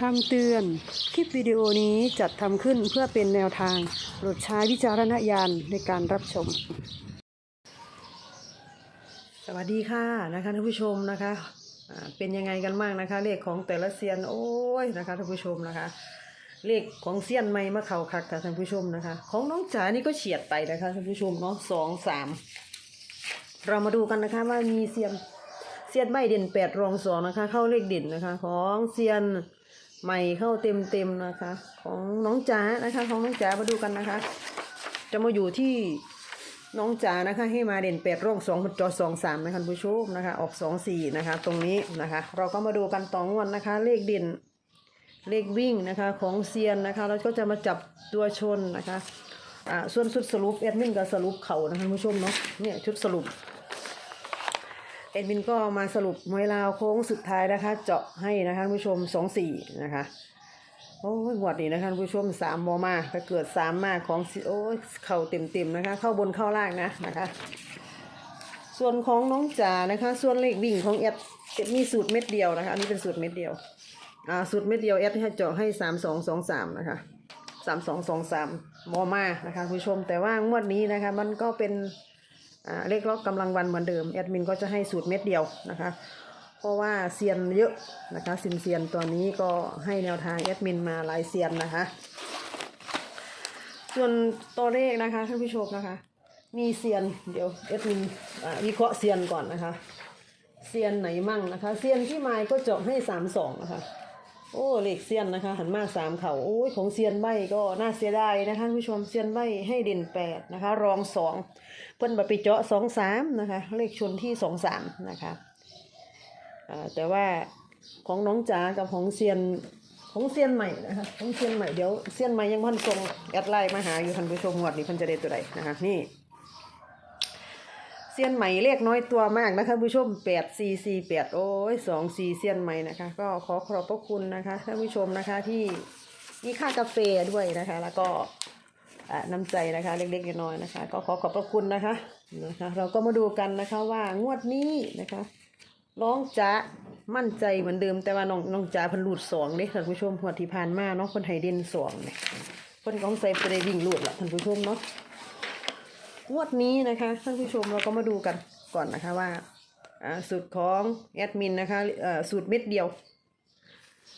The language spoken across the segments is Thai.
คำเตือน คลิปวิดีโอนี้จัดทำขึ้นเพื่อเป็นแนวทางโปรดใช้วิจารณญาณในการรับชม สวัสดีค่ะนะคะท่านผู้ชมนะคะอ่าเป็นยังไงกันบ้างนะคะ เลขของแต่ละเซียน โอ้ยนะคะท่านผู้ชมนะคะ เลขของเซียนไม่มาเข่าคักค่ะท่านผู้ชมนะคะ ของน้องจ๋านี่ก็เฉียดไปนะคะท่านผู้ชมเนาะสองสามเรามาดูกันนะคะว่ามีเซียนเซียนใบเด่นแปดรองสองนะคะ เข้าเลขเด่นนะคะ ของเซียน ใหม่เข้าเต็มเต็มๆนะคะ ของน้องจ๋านะคะของน้องจ๋ามาดูกันนะคะ จะมาอยู่ที่น้องจ๋านะคะ ให้มาเด่นแปดร่องสองจอสองสามนะคะคุณผู้ชมนะคะ ออกสองสี่นะคะ ตรงนี้นะคะ เราก็มาดูกันต่องวันนะคะ เลขเด่นเลขวิ่งนะคะของเซียนนะคะเราก็จะมาจับตัวชนนะคะอ่าส่วนชุดสรุปแอดมินก็สรุปเขานะคะคุณผู้ชมเนาะเนี่ยชุดสรุป อ็ดมินก็มาสรุปมวยลาวโค้งสุดท้ายนะคะ เจาะให้นะคะผู้ชมสองสี่นะคะโอ้ยหวดนี่นะคะผู้ชมสามมอมาถ้าเกิดสามมาของโอ้ยเข่าเต็มเต็มๆนะคะ เข้าบนเข้าล่างนะนะคะ ส่วนของน้องจ๋านะคะ ส่วนเลขวิ่งของเอ็ดมีสูตรเม็ดเดียวนะคะ อันนี้เป็นสูตรเม็ดเดียวอ่าสูตรเม็ดเดียวเอ็ดให้เจาะให้สามสองสองสามนะคะสามสองสองสามมอมานะคะคุณผู้ชมแต่ว่างวดนี้นะคะ มันก็เป็น เลขล็อกกำลังวันเหมือนเดิมแอดมินก็จะให้สูตรเม็ดเดียวนะคะ เพราะว่าเซียนเยอะนะคะสินเซียนตัวนี้ก็ให้แนวทางแอดมินมาหลายเซียนนะคะ ส่วนตัวเลขนะคะท่านผู้ชมนะคะ มีเซียนเดี๋ยวแอดมินอ่าวิเคราะห์เซียนก่อนนะคะเซียนไหนมั่งนะคะเซียนที่ไม้ก็จาะให้สามสองนะคะ โอ้เลขเซียนนะคะ หันมาสามเขาโอ้ยของเซียนใบก็น่าเสียดายนะคะท่านผู้ชมเซียนใบให้เด่นแปดนะคะ รองสองเพิ่นบไปเจาะสองสามนะคะ เลขชนที่สองสามนะคะแต่ว่าของน้องจ๋ากับของเซียนของเซียนใหม่นะคะของเซียนใหม่เดี๋ยวเซียนใหม่ยังพันทรงแอดไลน์มาหาอยู่ท่านผู้ชมงวดนี้พิ่นจะได้ตัวใดนะคะนี่ ซียนใหม่เลขน้อยตัวมากนะคะผู้ชมแปดสี่สี่แปดโอ้ยสองสี่เซียนใหม่นะคะ ก็ขอขอบพระคุณนะคะท่านผู้ชมนะคะที่มีค่ากาแฟด้วยนะคะ แล้วก็น้ำใจนะคะเล็กๆน้อยๆนะคะ ก็ขอขอบพระคุณนะคะนะคะ เราก็มาดูกันนะคะว่างวดนี้นะคะน้องจ๋ามั่นใจเหมือนเดิมแต่ว่าน้องน้องจ๋าพันลูดสองเด้ท่านผู้ชมหัวดที่ผ่านมาเนาะคนไทยเด่นสองเนี่ยคนของใส่ไปได้วิ่งลูดละท่านผู้ชมเนาะ งวดนี้นะคะท่านผู้ชมเราก็มาดูกันก่อนนะคะว่าสูตรของแอดมินนะคะสูตรเม็ดเดียว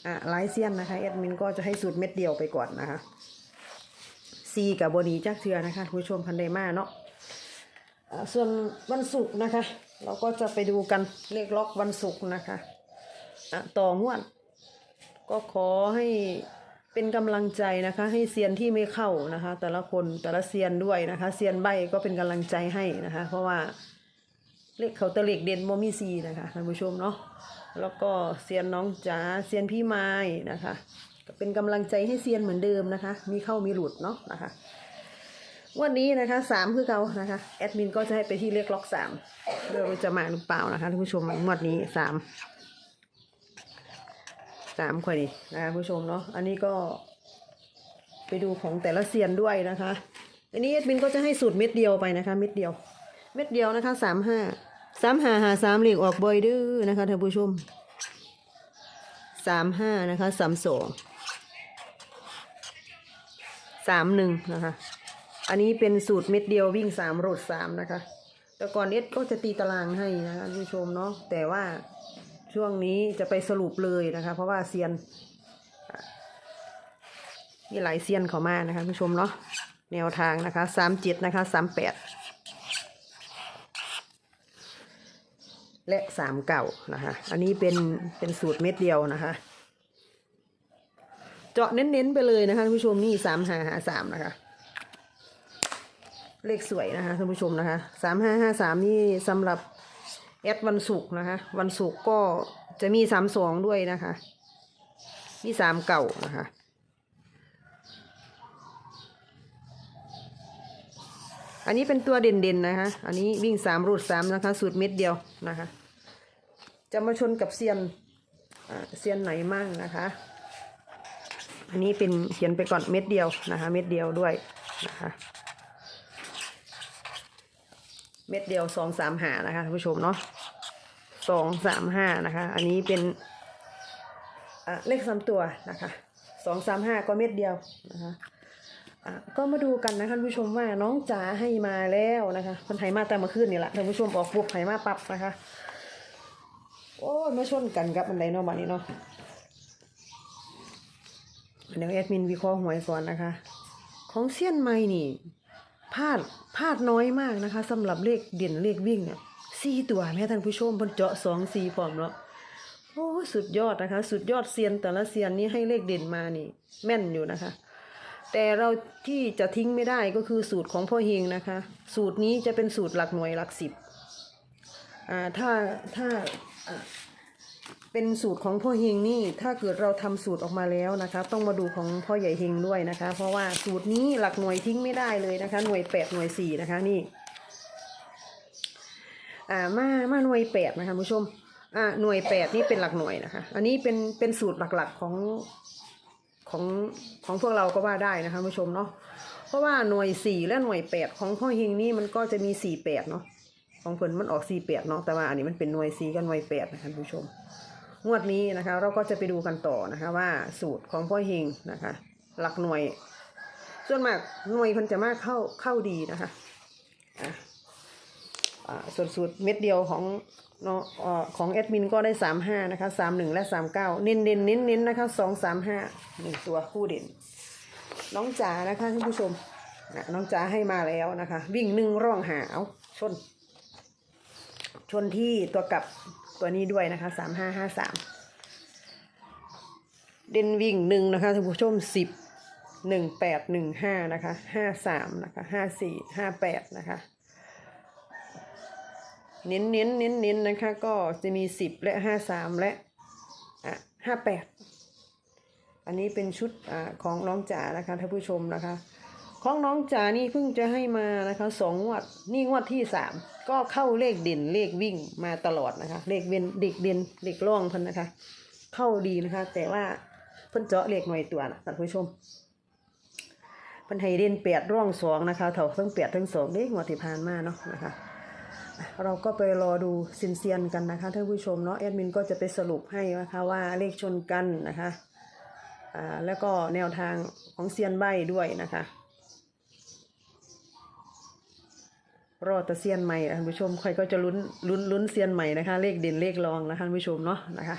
อ่าไลายเซียนนะคะแอดมินก็จะให้สูตรเม็ดเดียวไปก่อนนะคะซีกับบนีจักเทือนะคะผู้ชมพันไดมาเนาะส่วนวันศุกร์นะคะ เราก็จะไปดูกันเลขล็อกวันศุกร์นะคะะต่องวด ก็ขอให้ เป็นกำลังใจนะคะ ให้เซียนที่ไม่เข้านะคะ แต่ละคนแต่ละเซียนด้วยนะคะเซียนใบก็เป็นกำลังใจให้นะคะ เพราะว่าเลขเขาตะเลขเด่นโมมีซีนะคะท่านผู้ชมเนาะแล้วก็เซียนน้องจ๋าเซียนพี่ไม้นะคะก็เป็นกำลังใจให้เซียนเหมือนเดิมนะคะ มีเข้ามีหลุดเนาะนะคะวันนี้นะคะสามคือเขานะคะแอดมินก็จะให้ไปที่เลขล็อกสามเรื่องจะมาหรือเปล่านะคะท่านผู้ชมงวดนี้สาม สามคนนี้นะคะผู้ชมเนาะอันนี้ก็ ไปดูของแต่ละเซียนด้วยนะคะ อันนี้แอดมินก็จะให้สูตรเม็ดเดียวไปนะคะ เม็ดเดียว เม็ดเดียวนะคะสามห้าสามหาหาสามเหลีกออกบอยเดื้อนะคะท่านผู้ชมสามห้านะคะสามสองสามหนึ่งนะคะ อันนี้เป็นสูตรเม็ดเดียววิ่งสามโรดสามนะคะ แต่ก่อนเอสก็จะตีตารางให้นะคะท่านผู้ชมเนาะแต่ว่า ช่วงนี้จะไปสรุปเลยนะคะ เพราะว่าเซียน มีหลายเซียนเขามานะคะผู้ชมเนาะแนวทางนะคะสามเจ็ดนะคะสามแปดและสามเก่านะคะ อันนี้เป็นเป็นสูตรเม็ดเดียวนะคะ เจาะเน้นๆไปเลยนะคะท่านผู้ชมนี่สามห้าห้าสามนะคะ เลขสวยนะคะท่านผู้ชมนะคะสามห้าห้าสามนี่สำหรับ แอดวันศุกร์นะคะ วันศุกร์ก็จะมีสามสองด้วยนะคะ มีสามเก่านะคะอันนี้เป็นตัวเด่นๆนะคะ อันนี้วิ่งสามรูดสามนะคะ สูตรเม็ดเดียวนะคะ จะมาชนกับเซียนเซียนไหนมั่งนะคะ อันนี้เป็นเขียนไปก่อนเม็ดเดียวนะคะ เม็ดเดียวด้วยนะคะ เม็ดเดียวสองสามหานะคะท่านผู้ชมเนาะสองสามห้านะคะ อันนี้เป็นเลขสามตัวนะคะสองสามห้าก็เม็ดเดียวนะคะก็มาดูกันนะคะท่านผู้ชมว่าน้องจ๋าให้มาแล้วนะคะคนไทยมาแต่เมื่อคืนนี่แหละท่านผู้ชมออกปุ๊บไทยมาปับนะคะ โอ้ยมาชนกันกับอันใดเนาะบัดนี้เนาะเดี๋ยวแอดมินวิเคราะห์หวยก่อนนะคะ ของเซียนไม้นี่ พลาดพลาดน้อยมากนะคะสำหรับเลขเด่นเลขวิ่งเนี่ยสี่ตัวแม่ท่านผู้ชมเพิ่นเจาะสองสี่พร้อมเนาะโอ้สุดยอดนะคะ สุดยอดเซียนแต่ละเซียนนี่ให้เลขเด่นมานี่ แม่นอยู่นะคะ แต่เราที่จะทิ้งไม่ได้ก็คือสูตรของพ่อเฮงนะคะ สูตรนี้จะเป็นสูตรหลักหน่วยหลักสิบอ่าถ้าถ้า เป็นสูตรของพ่อเฮงนี่ถ้าเกิดเราทำสูตรออกมาแล้วนะคะ ต้องมาดูของพ่อใหญ่เฮงด้วยนะคะ เพราะว่าสูตรนี้หลักหน่วยทิ้งไม่ได้เลยนะคะ หน่วยแปดหน่วยสี่นะคะนี่อ่ามามาหน่วยแปดนะคะผู้ชมอ่าหน่วยแปดนี่เป็นหลักหน่วยนะคะ อันนี้เป็นเป็นสูตรหลักๆของของของพวกเราก็ว่าได้นะคะผู้ชมเนาะเพราะว่าหน่วยสี่และหน่วยแปดของพ่อเฮงนี่มันก็จะมีสี่แปดเนาะของเพิ่นมันออกสี่แปดเนาะแต่ว่าอันนี้มันเป็นหน่วยสี่กับหน่วยแปดนะคะผู้ชม งวดนี้นะคะเราก็จะไปดูกันต่อนะคะว่าสูตรของพ่อเฮงนะคะ หลักหน่วย ส่วนมากหน่วยเพิ่นจะมากเข้าเข้าดีนะคะอ่าส่วนสูตรเม็ดเดียวของเนาะเอ่อของแอดมินก็ได้สามห้านะคะสามหนึ่งและสามเก้าเน้นเน้นเน้นเน้นนะคะสองสามห้าหนึ่งตัวคู่เด่น น้องจ๋านะคะท่านผู้ชมนะน้องจ๋าให้มาแล้วนะคะ วิ่งหนึ่งร่องหาเอาชน ชนที่ตัวกลับ ตัวนี้ด้วยนะคะสามห้าห้าสามเดนวิ่งหนึ่งนะคะท่านผู้ชมสิบหนึ่งแปดหนึ่งห้านะคะห้าสามนะคะห้าสี่ห้าแปดนะคะ เน้นเน้นเน้นเน้นนะคะก็จะมีสิบและห้าสามและอะห้าแปดอันนี้เป็นชุดอ่าของน้องจ๋านะคะท่านผู้ชมนะคะ ของน้องจ๋านี่เพิ่งจะให้มานะคะสองงวดนี่งวดที่สาม ก็เข้าเลขเด่นเลขวิ่งมาตลอดนะคะ เลขเวนเด็กเด่นเด็กร่องพิ่นนะคะ เข้าดีนะคะ แต่ว่าเพิ่นเจาะเลขหน่วยตัวนะท่านผู้ชมเพิ่นให้เด่นแปดร่องสองนะคะเท่าทั้งแปดทั้งสองเด้งวดที่ผ่านมาเนาะนะคะเราก็ไปรอดูซินเซียนกันนะคะท่านผู้ชมเนาะแอดมินก็จะไปสรุปให้นะคะว่าเลขชนกันนะคะอ่าแล้วก็แนวทางของเซียนใบด้วยนะคะ รอตะเซียนใหม่นะท่านผู้ชมใครก็จะลุ้นลุ้นลุ้นเซียนใหม่นะคะ เลขเด่นเลขรองนะท่านผู้ชมเนาะนะคะ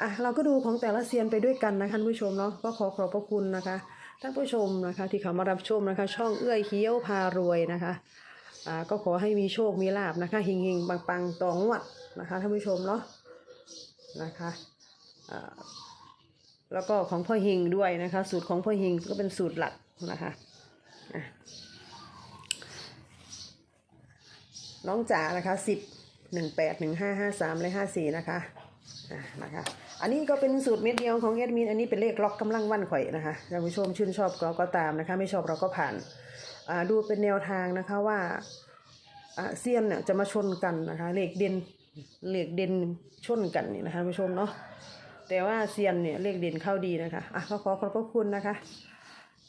อะเราก็ดูของแต่ละเซียนไปด้วยกันนะคะท่านผู้ชมเนาะก็ขอขอบพระคุณนะคะท่านผู้ชมนะคะ ที่เขามารับชมนะคะ ช่องเอื้อยเคี้ยวพารวยนะคะอ่าก็ขอให้มีโชคมีลาบนะคะเฮงๆปังๆต่องวดนะคะท่านผู้ชมเนาะนะคะอ่าแล้วก็ของพ่อเฮงด้วยนะคะ สูตรของพ่อเฮงก็เป็นสูตรหลักนะคะอะ น้องจ๋านะคะสิบหนึ่งแปดหนึ่งห้าห้าสามและห้าสี่นะคะอะนะคะ อันนี้ก็เป็นสูตรเม็ดเดียวของแอดมิน อันนี้เป็นเลขล็อกกำลังวันข่อยนะคะท่านผู้ชมชื่นชอบเราก็ตามนะคะ ไม่ชอบเราก็ผ่านอ่าดูเป็นแนวทางนะคะว่าอ่าเซียนเนี่ยจะมาชนกันนะคะ เล็กเด่นเล็กเด่นชนกันนี่นะคะท่านผู้ชมเนาะแต่ว่าเซียนเนี่ยเลขเด่นเข้าดีนะคะอะก็ขอขอบพระคุณนะคะ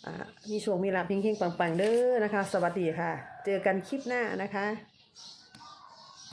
อ่ามีโชคมีลาภเฮงปังๆเด้อนะคะ สวัสดีค่ะ เจอกันคลิปหน้านะคะ